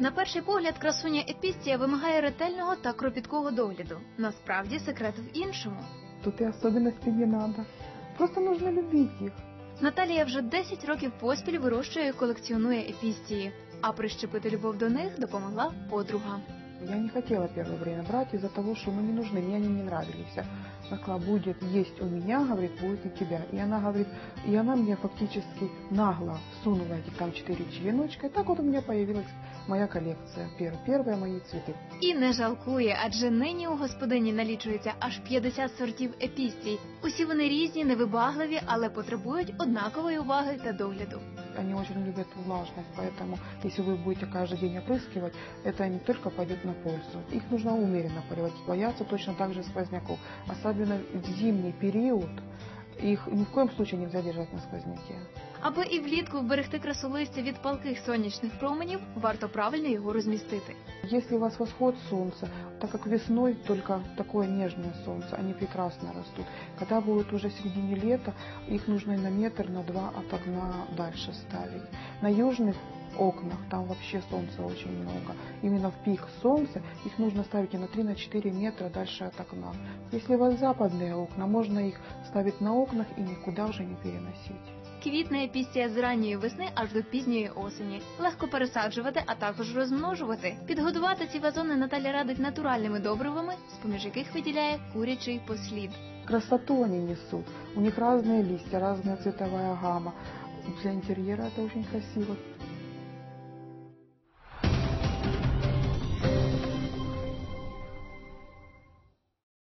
На перший погляд, красуня епістія вимагає ретельного та кропіткого догляду. Насправді секрет в іншому. Тут і особенностей не треба. Просто нужно любити їх. Наталія вже 10 років поспіль вирощує і колекціонує епістії, а прищепити любов до них допомогла подруга. Я не хотела первое время брать из-за того, что ну, не нужны, мне они не нравились. Она сказала, будет есть у меня, говорит, будет у тебя. И она говорит, и она мне фактически нагло сунула этих там четыре череночка. И так вот у меня появилась моя коллекция. Пер, первые мои цветы. І не жалкує, адже нині у господині налічується аж 50 сортів епістій. Усі вони різні, невибагливі, але потребують однакової уваги та догляду. Они очень любят влажность, поэтому если вы будете каждый день опрыскивать, это не только пойдет на пользу. Их нужно умеренно поливать. Бояться точно так же сквозняков. Особенно в зимний период их ни в коем случае нельзя держать на сквозняке. Аби і влітку вберегти красолистя від палких сонячних променів, варто правильно його розмістити. Если у вас восход солнца, так как весной только такое нежное солнце, они прекрасно растут. Когда будет уже в середине лета, их нужно и на метр, на два от окна дальше ставить. На южных окнах там вообще солнца очень много. Именно в пик солнца их нужно ставить и на 3 на 4 метра дальше от окна. Если у вас западные окна, можно их ставить на окнах и никуда уже не переносить. Квітне епістія з ранньої весни аж до пізньої осені. Легко пересаджувати, а також розмножувати. Підгодувати ці вазони Наталя радить натуральними добривами, з-поміж яких виділяє курячий послід. Красоту вони несуть. У них разные листья, різна цвітова гама. Для інтер'єру це дуже красиво.